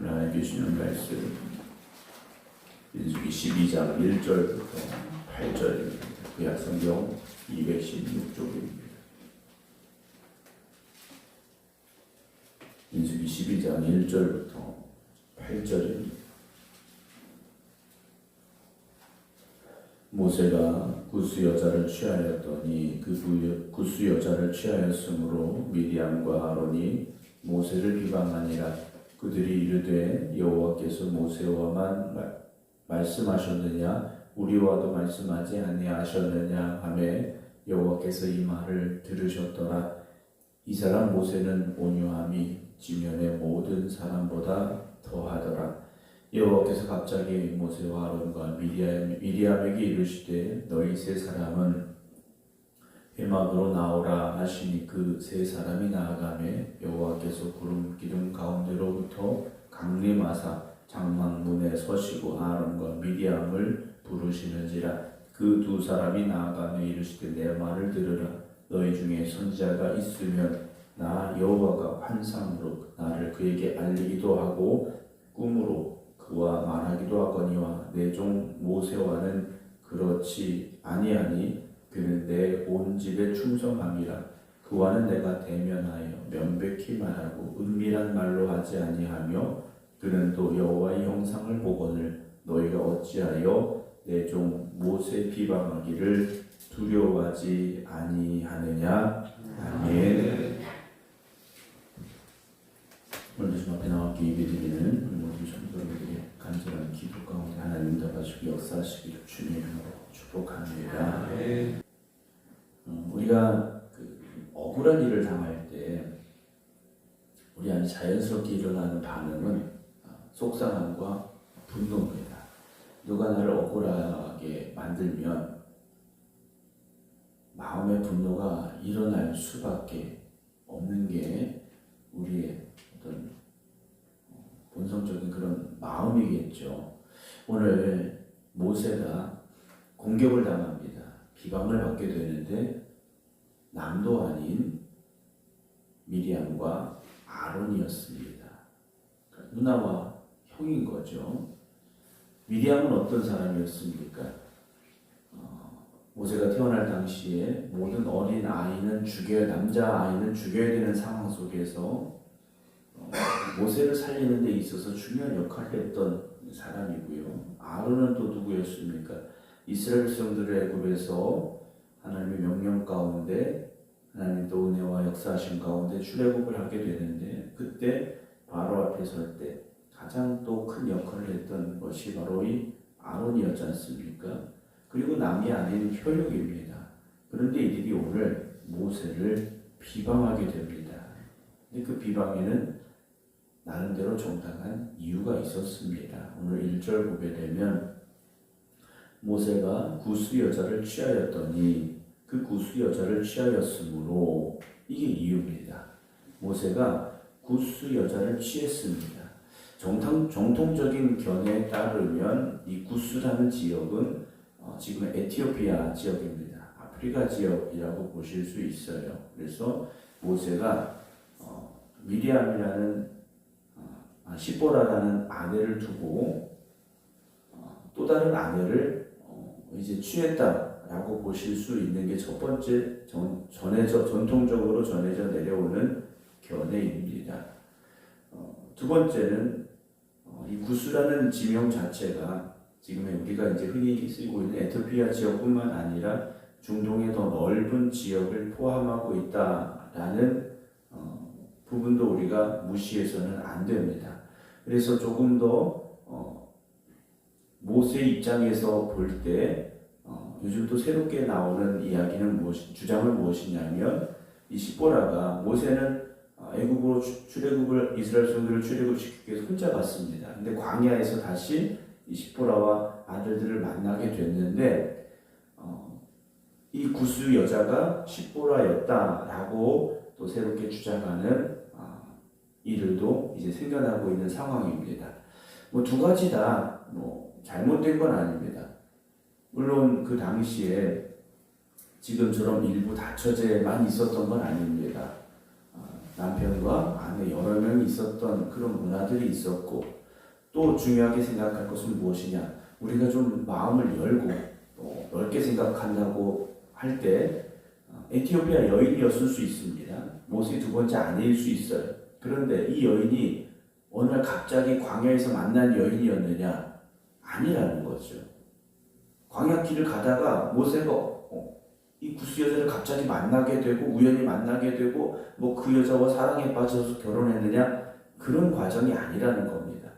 오늘 하나님께 주시는 말씀 민수기 12장 1절부터 8절입니다. 구약 성경 216쪽입니다. 민수기 12장 1절부터 8절입니다. 모세가 구스 여자를 취하였더니 그 구- 구스 여자를 취하였으므로 미디암과 아론이 모세를 비방하니라 그들이 이르되 여호와께서 모세와만 말- 말씀하셨느냐? 우리와도 말씀하지 아니하셨느냐? 하매 여호와께서 이 말을 들으셨더라. 이 사람 모세는 온유함이 지면의 모든 사람보다 더하더라. 여호와께서 갑자기 모세와 아론과 미리암, 미리암에게 이르시되 너희 세 사람은 회막으로 나오라 하시니 그 세 사람이 나아가매 여호와께서 구름 기둥 가운데로부터 강림하사 장막문에 서시고 아론과 미리암을 부르시는지라 그 두 사람이 나아가며 이르시되 내 말을 들으라. 너희 중에 선지자가 있으면 나 여호와가 환상으로 나를 그에게 알리기도 하고 꿈으로 그와 말하기도 하거니와 내 종 모세와는 그렇지 아니하니 그는 내 온 집에 충성함이라 그와는 내가 대면하여 명백히 말하고 은밀한 말로 하지 아니하며 그는 또 여호와의 형상을 보거늘 너희가 어찌하여 내 종 모세 비방하기를 두려워하지 아니하느냐 아멘. 오늘 주님 앞에 나와 예배드리는 모든 성도들의 간절한 기도 가운데 하나님 응답하시고 역사하시기를 이름으로 축복합니다. 음, 우리가 그 억울한 일을 당할 때 우리 안에 자연스럽게 일어나는 반응은 아, 속상함과 분노입니다. 누가 나를 억울하게 만들면 마음의 분노가 일어날 수밖에 없는 게 우리의 어떤 본성적인 그런 마음이겠죠. 오늘 모세가 공격을 당합니다. 비방을 받게 되는데 남도 아닌 미리암과 아론이었습니다. 누나와 형인 거죠. 미리암은 어떤 사람이었습니까? 어, 모세가 태어날 당시에 모든 어린 아이는 죽여야 남자 아이는 죽여야 되는 상황 속에서 어, 모세를 살리는 데 있어서 중요한 역할을 했던 사람이고요. 아론은 또 누구였습니까? 이스라엘 백성들을 애굽에서 하나님의 명령 가운데 하나님 또 은혜와 역사하신 가운데 출애굽을 하게 되는데 그때 바로 앞에 설 때 가장 또 큰 역할을 했던 것이 바로 이 아론이었지 않습니까? 그리고 남이 아닌 혈육입니다. 그런데 이들이 오늘 모세를 비방하게 됩니다. 근데 그 비방에는 나름대로 정당한 이유가 있었습니다. 오늘 1절 보게 되면 모세가 구스 여자를 취하였더니 그 구스 여자를 취하였으므로 이게 이유입니다. 모세가 구스 여자를 취했습니다. 정통, 정통적인 견해에 따르면 이 구스라는 지역은 어, 지금 에티오피아 지역입니다. 아프리카 지역이라고 보실 수 있어요. 그래서 모세가 어, 미리암이라는 아, 시보라라는 아내를 두고 어, 또 다른 아내를 어, 이제 취했다라고 보실 수 있는 게 첫 번째 전, 전해져 전통적으로 전해져 내려오는 견해입니다. 어, 두 번째는 어, 이 구스라는 지명 자체가 지금 우리가 이제 흔히 쓰고 있는 에티오피아 지역뿐만 아니라 중동의 더 넓은 지역을 포함하고 있다라는 어, 부분도 우리가 무시해서는 안 됩니다. 그래서 조금 더 어, 모세 입장에서 볼때 어, 요즘 또 새롭게 나오는 이야기는 무엇, 주장은 무엇이냐면 이 시보라가 모세는 어, 애국으로 출- 출애굽을 이스라엘 성들을 출애굽시키기 위해서 혼자 갔습니다. 근데 광야에서 다시 이 시보라와 아들들을 만나게 됐는데 어, 이 구스 여자가 시보라였다라고 또 새롭게 주장하는 아, 일들도 이제 생겨나고 있는 상황입니다. 뭐 두 가지 다뭐 잘못된 건 아닙니다. 물론 그 당시에 지금처럼 일부 다처제만 있었던 건 아닙니다. 아, 남편과 아내 여러 명이 있었던 그런 문화들이 있었고 또 중요하게 생각할 것은 무엇이냐 우리가 좀 마음을 열고 또 넓게 생각한다고 할 때 에티오피아 여인이었을 수 있습니다. 모세 두 번째 아내일 수 있어요. 그런데 이 여인이 어느 날 갑자기 광야에서 만난 여인이었느냐? 아니라는 거죠. 광야 길을 가다가 모세가 어, 이 구스 여자를 갑자기 만나게 되고 우연히 만나게 되고 뭐 그 여자와 사랑에 빠져서 결혼했느냐? 그런 과정이 아니라는 겁니다.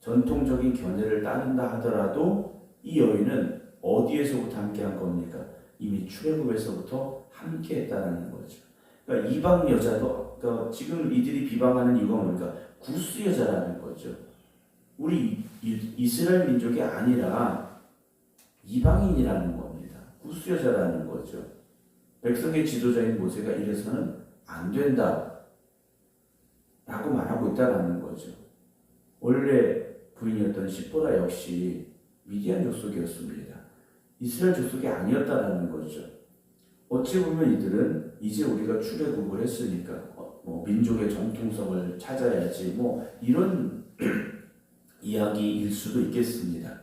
전통적인 견해를 따른다 하더라도 이 여인은 어디에서부터 함께한 겁니까? 이미 출애굽에서부터 함께했다는 거죠. 그러니까 이방 여자도 그러니까 지금 이들이 비방하는 이유가 뭡니까? 구스 여자라는 거죠. 우리 이- 이스라엘 민족이 아니라 이방인이라는 겁니다. 구스 여자라는 거죠. 백성의 지도자인 모세가 이래서는 안 된다. 라고 말하고 있다라는 거죠. 원래 부인이었던 시보라 역시 미디안 족속이었습니다. 이스라엘 족속이 아니었다라는 거죠. 어찌 보면 이들은 이제 우리가 출애굽을 했으니까 어, 뭐 민족의 정통성을 찾아야지 뭐 이런 이야기일 수도 있겠습니다.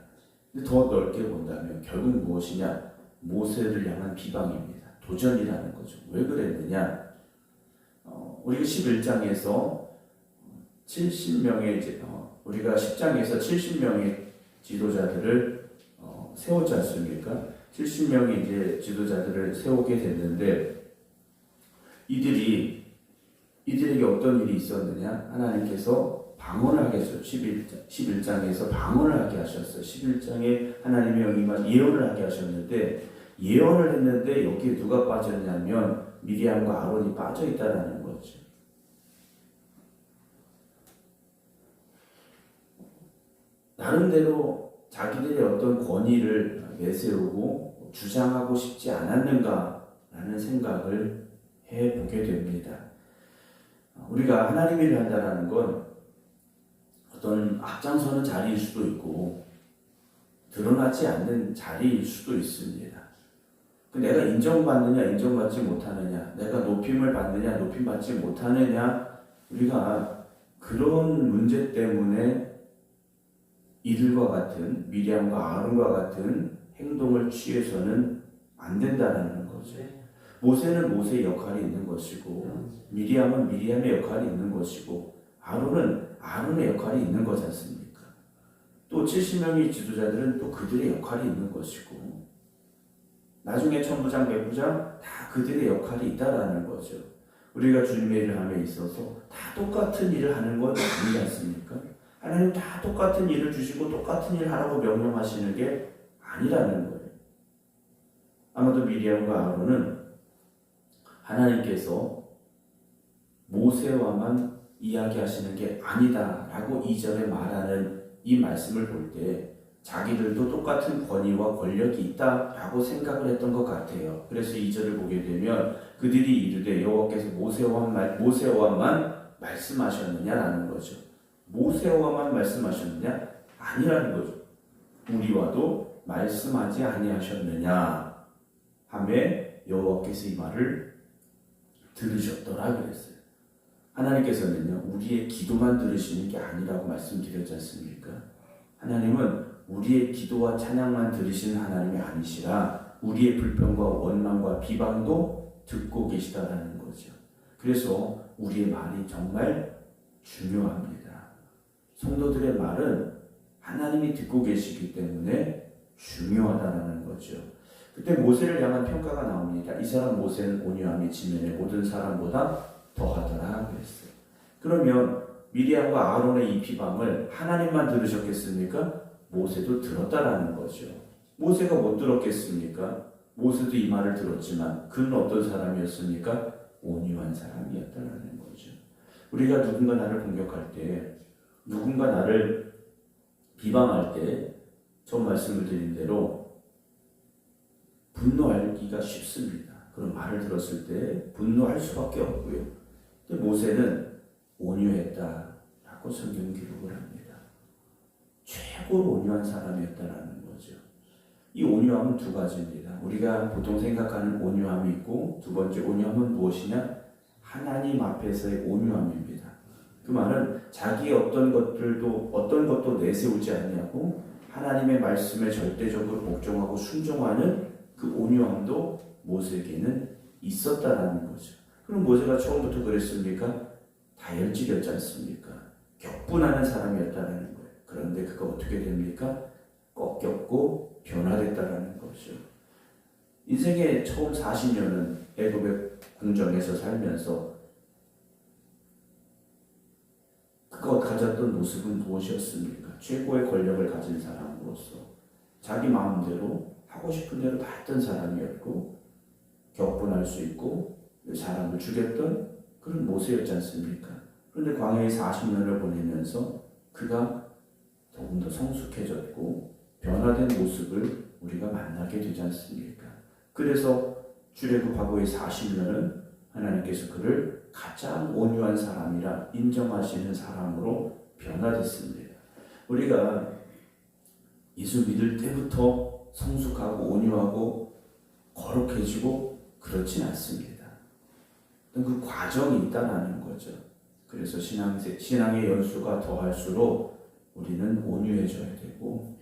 더 넓게 본다면 결국 무엇이냐? 모세를 향한 비방입니다. 도전이라는 거죠. 왜 그랬느냐? 어, 우리가 11장에서 70명의 이제 어, 우리가 10장에서 70명의 지도자들을 어, 세웠지 않습니까? 70명의 이제 지도자들을 세우게 됐는데 이들이 이들에게 어떤 일이 있었느냐? 하나님께서 방언을 하게 하셨어요. 11장, 11장에서 방언을 하게 하셨어요. 11장에 하나님의 영이만 예언을 하게 하셨는데 예언을 했는데 여기에 누가 빠졌냐면 미리암과 아론이 빠져 있다라는 거죠. 나름대로 자기들의 어떤 권위를 내세우고 주장하고 싶지 않았는가라는 생각을 해보게 됩니다. 우리가 하나님 일을 한다는 건 어떤 앞장서는 자리일 수도 있고 드러나지 않는 자리일 수도 있습니다. 그 내가 인정받느냐 인정받지 못하느냐 내가 높임을 받느냐 높임 받지 못하느냐 우리가 그런 문제 때문에 이들과 같은 미리암과 아론과 같은 행동을 취해서는 안 된다는 거죠. 모세는 모세의 역할이 있는 것이고 미리암은 미리암의 역할이 있는 것이고 아론은 아론의 역할이 있는 거지 않습니까? 또 70명의 지도자들은 또 그들의 역할이 있는 것이고 나중에 천부장, 백부장 다 그들의 역할이 있다라는 거죠. 우리가 주님의 일을 함에 있어서 다 똑같은 일을 하는 건 아니지 않습니까? 하나님 다 똑같은 일을 주시고 똑같은 일을 하라고 명령하시는 게 아니라는 거예요. 아마도 미리암과 아론은 하나님께서 모세와만 이야기하시는 게 아니다라고 이절에 말하는 이 말씀을 볼 때 자기들도 똑같은 권위와 권력이 있다라고 생각을 했던 것 같아요. 그래서 이절을 보게 되면 그들이 이르되 여호와께서 모세와만 말- 모세와만 말씀하셨느냐라는 거죠. 모세와만 말씀하셨느냐? 아니라는 거죠. 우리와도 말씀하지 아니하셨느냐? 하매 여호와께서 이 말을 들으셨더라 그랬어요. 하나님께서는요 우리의 기도만 들으시는 게 아니라고 말씀드렸지 않습니까? 하나님은 우리의 기도와 찬양만 들으시는 하나님이 아니시라 우리의 불평과 원망과 비방도 듣고 계시다라는 거죠. 그래서 우리의 말이 정말 중요합니다. 성도들의 말은 하나님이 듣고 계시기 때문에 중요하다는 거죠. 그때 모세를 향한 평가가 나옵니다. 이 사람 모세는 온유함이 지면의 모든 사람보다 더하더라. 그러면 미리암과 아론의 이 비방을 하나님만 들으셨겠습니까? 모세도 들었다라는 거죠. 모세가 못 들었겠습니까? 모세도 이 말을 들었지만 그는 어떤 사람이었습니까? 온유한 사람이었다라는 거죠. 우리가 누군가 나를 공격할 때, 누군가 나를 비방할 때, 전 말씀을 드린 대로 분노하기가 쉽습니다. 그런 말을 들었을 때 분노할 수밖에 없고요. 근데 모세는 온유했다라고 성경 기록을 합니다. 최고로 온유한 사람이었다라는 거죠. 이 온유함은 두 가지입니다. 우리가 보통 생각하는 온유함이 있고 두 번째 온유함은 무엇이냐? 하나님 앞에서의 온유함입니다. 그 말은 자기 어떤 것들도 어떤 것도 내세우지 아니하고 하나님의 말씀에 절대적으로 복종하고 순종하는 그 온유함도 모세에게는 있었다라는 거죠. 그럼 모세가 처음부터 그랬습니까? 다혈질이었지 않습니까? 격분하는 사람이었다라는 거예요. 그런데 그가 어떻게 됩니까? 꺾였고 변화됐다라는 거죠. 인생의 처음 40년은 애굽의 궁정에서 살면서 그가 가졌던 모습은 무엇이었습니까? 최고의 권력을 가진 사람으로서 자기 마음대로 하고 싶은 대로 다 했던 사람이었고 격분할 수 있고 사람을 죽였던 그런 모세였지 않습니까? 그런데 광야에 40년을 보내면서 그가 조금 더 성숙해졌고 변화된 모습을 우리가 만나게 되지 않습니까? 그래서 출애굽하고의 40년은 하나님께서 그를 가장 온유한 사람이라 인정하시는 사람으로 변화됐습니다. 우리가 예수 믿을 때부터 성숙하고 온유하고 거룩해지고 그렇진 않습니다. 그 과정이 있다라는 거죠. 그래서 신앙, 신앙의 연수가 더할수록 우리는 온유해져야 되고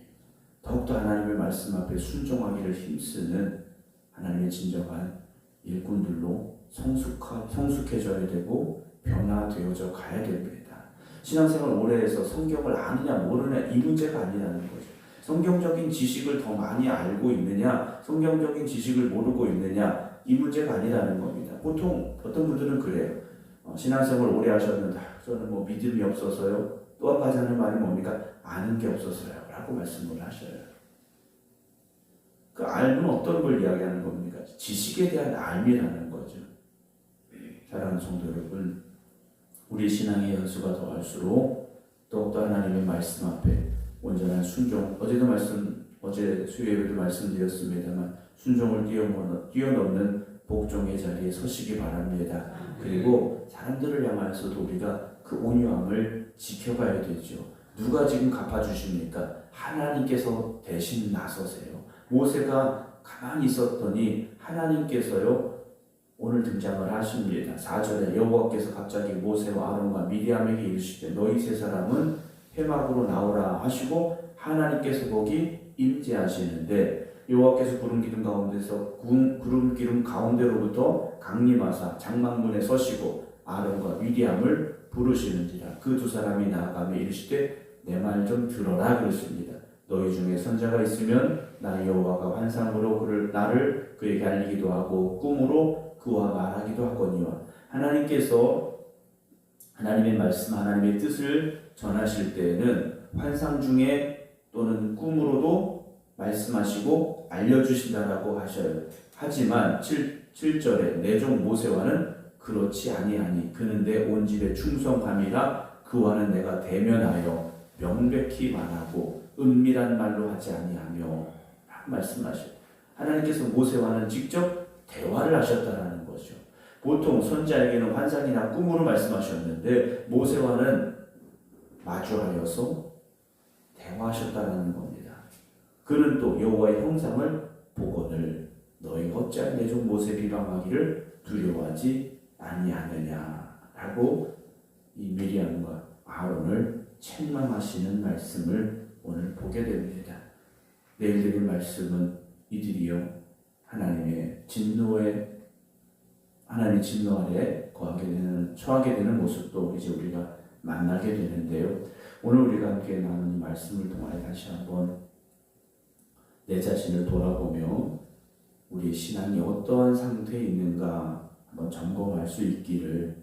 더욱더 하나님의 말씀 앞에 순종하기를 힘쓰는 하나님의 진정한 일꾼들로 성숙하, 성숙해져야 되고 변화되어져 가야 됩니다. 신앙생활 오래 해서 성경을 아느냐 모르냐 이 문제가 아니라는 거죠. 성경적인 지식을 더 많이 알고 있느냐 성경적인 지식을 모르고 있느냐 이 문제가 아니라는 겁니다. 보통 어떤 분들은 그래요. 어, 신앙생활 오래 하셨는데 아, 저는 뭐 믿음이 없어서요. 또 한 가지 하는 말이 뭡니까? 아는 게 없어서요. 라고 말씀을 하셔요. 그 알면 어떤 걸 이야기하는 겁니까? 지식에 대한 알미라는 거죠. 사랑하는 성도 여러분, 우리 신앙의 연수가 더할수록 더욱더 하나님의 말씀 앞에 온전한 순종, 어제도 말씀, 어제 수요일에도 말씀드렸습니다만 순종을 뛰어넘는 복종의 자리에 서시기 바랍니다. 그리고 사람들을 향하여서도 우리가 그 온유함을 지켜가야 되죠. 누가 지금 갚아주십니까? 하나님께서 대신 나서세요. 모세가 가만히 있었더니 하나님께서요 오늘 등장을 하십니다. 4절에 여호와께서 갑자기 모세와 아론과 미디암에게 이르시되 너희 세 사람은 회막으로 나오라 하시고 하나님께서 거기 임재하시는데 여호와께서 구름 기둥 가운데서 구름 기둥 가운데로부터 강림하사 장막문에 서시고 아론과 미디암을 부르시는지라 그 두 사람이 나아가며 이르시되 내 말 좀 들어라 그랬습니다. 너희 중에 선자가 있으면 나 여호와가 환상으로 그를 나를 그에게 알리기도 하고 꿈으로 그와 말하기도 하거니와 하나님께서 하나님의 말씀 하나님의 뜻을 전하실 때에는 환상 중에 또는 꿈으로도 말씀하시고 알려주신다라고 하셔요. 하지만 7, 7절에 내종 모세와는 그렇지 아니하니 그는 내 온 집에 충성함이라 그와는 내가 대면하여 명백히 말하고 은밀한 말로 하지 아니하며 말씀하셔요. 하나님께서 모세와는 직접 대화를 하셨다라는 거죠. 보통 선자에게는 환상이나 꿈으로 말씀하셨는데 모세와는 마주하여서 대화하셨다는 겁니다. 그는 또 여호와의 형상을 보거늘 너희 어찌 내종 모세 비방하기를 두려워하지 아니하느냐라고 이 미리암과 아론을 책망하시는 말씀을 오늘 보게 됩니다. 내일 드릴 말씀은 이들이요 하나님의 진노에 하나님의 진노 아래 거하게 되는 처하게 되는 모습도 이제 우리가 만나게 되는데요. 오늘 우리가 함께 나누는 이 말씀을 통하여 다시 한번 내 자신을 돌아보며 우리의 신앙이 어떠한 상태에 있는가 한번 점검할 수 있기를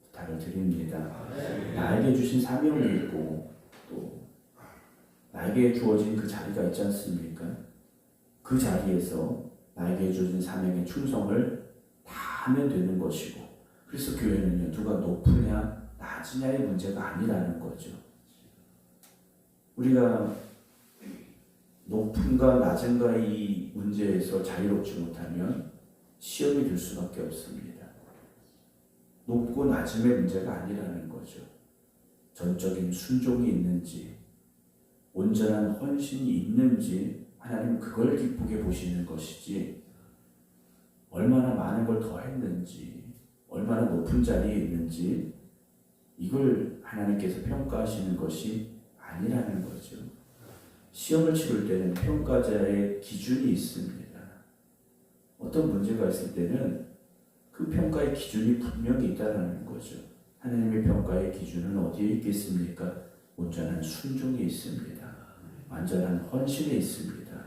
부탁을 드립니다. 나에게 주신 사명이 있고 또 나에게 주어진 그 자리가 있지 않습니까? 그 자리에서 나에게 주어진 사명의 충성을 다 하면 되는 것이고 그래서 교회는요 누가 높으냐 낮으냐의 문제가 아니라는 거죠. 우리가 높은가 낮은가 이 문제에서 자유롭지 못하면 시험이 될 수밖에 없습니다. 높고 낮음의 문제가 아니라는 거죠. 전적인 순종이 있는지, 온전한 헌신이 있는지, 하나님 그걸 기쁘게 보시는 것이지, 얼마나 많은 걸 더 했는지, 얼마나 높은 자리에 있는지 이걸 하나님께서 평가하시는 것이 아니라는 거죠. 시험을 치를 때는 평가자의 기준이 있습니다. 어떤 문제가 있을 때는 그 평가의 기준이 분명히 있다는 거죠. 하나님의 평가의 기준은 어디에 있겠습니까? 온전한 순종에 있습니다. 완전한 헌신에 있습니다.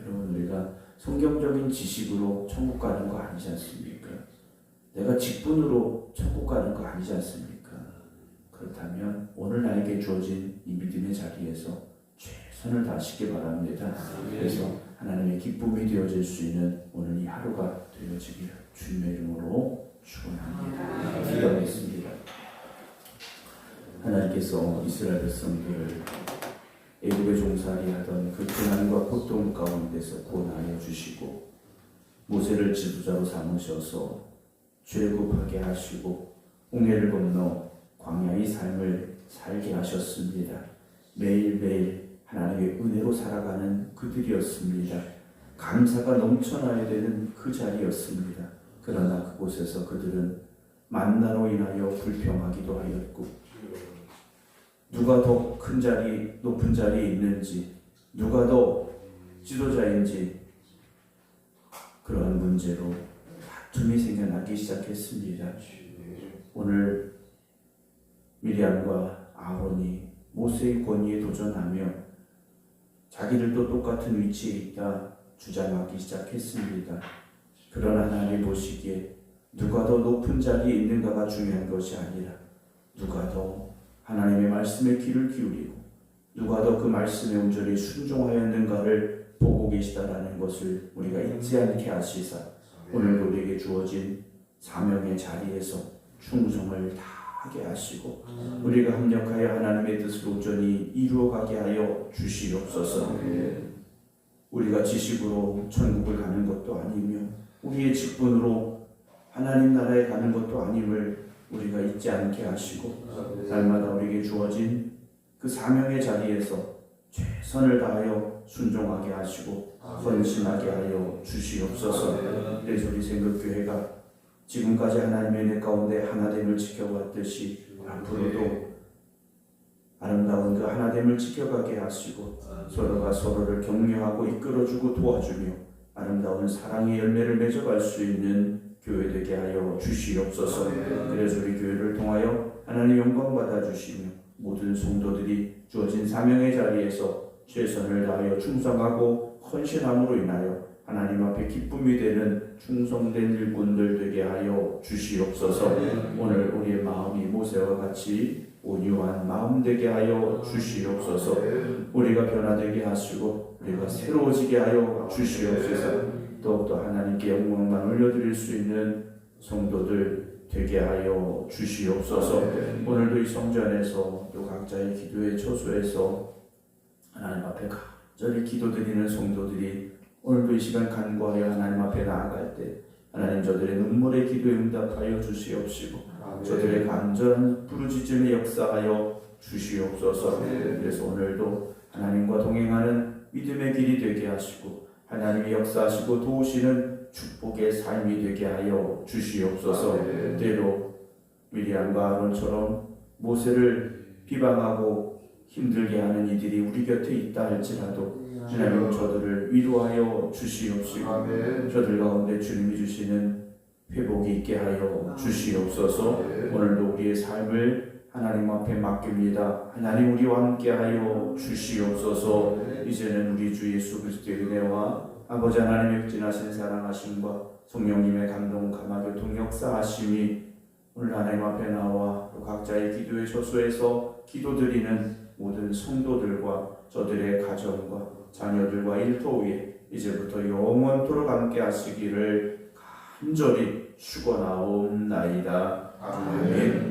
여러분 우리가 성경적인 지식으로 천국 가는 거 아니지 않습니까? 내가 직분으로 천국 가는 거 아니지 않습니까? 그렇다면 오늘 나에게 주어진 이 믿음의 자리에서 최선을 다하시기 바랍니다. 그래서 하나님의 기쁨이 되어질 수 있는 오늘 이 하루가 되어지기를 주님의 이름으로 축원합니다. 기도하겠습니다. 하나님께서 이스라엘 백성들을 애굽에 종살이 하던 그 고난과 고통 가운데서 구원하여 주시고 모세를 지도자로 삼으셔서 죄굽하게 하시고 홍해를 건너 광야의 삶을 살게 하셨습니다. 매일매일 하나님의 은혜로 살아가는 그들이었습니다. 감사가 넘쳐나야 되는 그 자리였습니다. 그러나 그곳에서 그들은 만나로 인하여 불평하기도 하였고 누가 더 큰 자리, 높은 자리에 있는지, 누가 더 지도자인지 그러한 문제로 다툼이 생겨나기 시작했습니다. 오늘 미리암과 아론이 모세의 권위에 도전하며 자기들도 똑같은 위치에 있다 주장하기 시작했습니다. 그러나 하나님 보시기에 누가 더 높은 자리에 있는가가 중요한 것이 아니라 누가 더 하나님의 말씀에 귀를 기울이고 누가 더 그 말씀에 온전히 순종하였는가를 보고 계시다라는 것을 우리가 잊지 않게 하시사 오늘 우리에게 주어진 사명의 자리에서 충성을 다 하게 하시고 우리가 합력하여 하나님의 뜻을 온전히 이루어가게 하여 주시옵소서. 우리가 지식으로 천국을 가는 것도 아니며 우리의 직분으로 하나님 나라에 가는 것도 아님을 우리가 잊지 않게 하시고 날마다 우리에게 주어진 그 사명의 자리에서 최선을 다하여 순종하게 하시고 헌신하게 하여 주시옵소서. 그래서 우리 생각교회가 지금까지 하나님의 은혜 가운데 하나됨을 지켜왔듯이 앞으로도 아름다운 그 하나됨을 지켜가게 하시고 서로가 서로를 격려하고 이끌어주고 도와주며 아름다운 사랑의 열매를 맺어갈 수 있는 교회 되게 하여 주시옵소서. 그래서 우리 교회를 통하여 하나님 영광 받아 주시며 모든 성도들이 주어진 사명의 자리에서 최선을 다하여 충성하고 헌신함으로 인하여 하나님 앞에 기쁨이 되는 충성된 일꾼들 되게 하여 주시옵소서. 오늘 우리의 마음이 모세와 같이 온유한 마음 되게 하여 주시옵소서. 우리가 변화되게 하시고 우리가 새로워지게 하여 주시옵소서. 더욱더 하나님께 영광만 올려드릴 수 있는 성도들 되게 하여 주시옵소서. 오늘도 이 성전에서 또 각자의 기도의 처소에서 하나님 앞에 간절히 기도드리는 성도들이 오늘도 이 시간 간구하여 하나님 앞에 나아갈 때 하나님 저들의 눈물의 기도에 응답하여 주시옵시고 저들의 간절한 부르짖음에 역사하여 주시옵소서. 그래서 오늘도 하나님과 동행하는 믿음의 길이 되게 하시고 하나님이 역사하시고 도우시는 축복의 삶이 되게 하여 주시옵소서. 때로 미리암과 아론처럼 모세를 비방하고 힘들게 하는 이들이 우리 곁에 있다 할지라도 하나님 저들을 위로하여 주시옵시고 저들 가운데 주님이 주시는 회복이 있게 하여 주시옵소서. 오늘도 우리의 삶을 하나님 앞에 맡깁니다. 하나님 우리와 함께 하여 주시옵소서. 이제는 우리 주 예수 그리스도의 은혜와 아버지 하나님의 극진하신 사랑하심과 성령님의 감동 감화교통 역사하심이 오늘 하나님 앞에 나와 또 각자의 기도의 저수에서 기도드리는 모든 성도들과 저들의 가정과 자녀들과 일터 위에 이제부터 영원토록 함께 하시기를 간절히 축원하옵나이다. 아멘.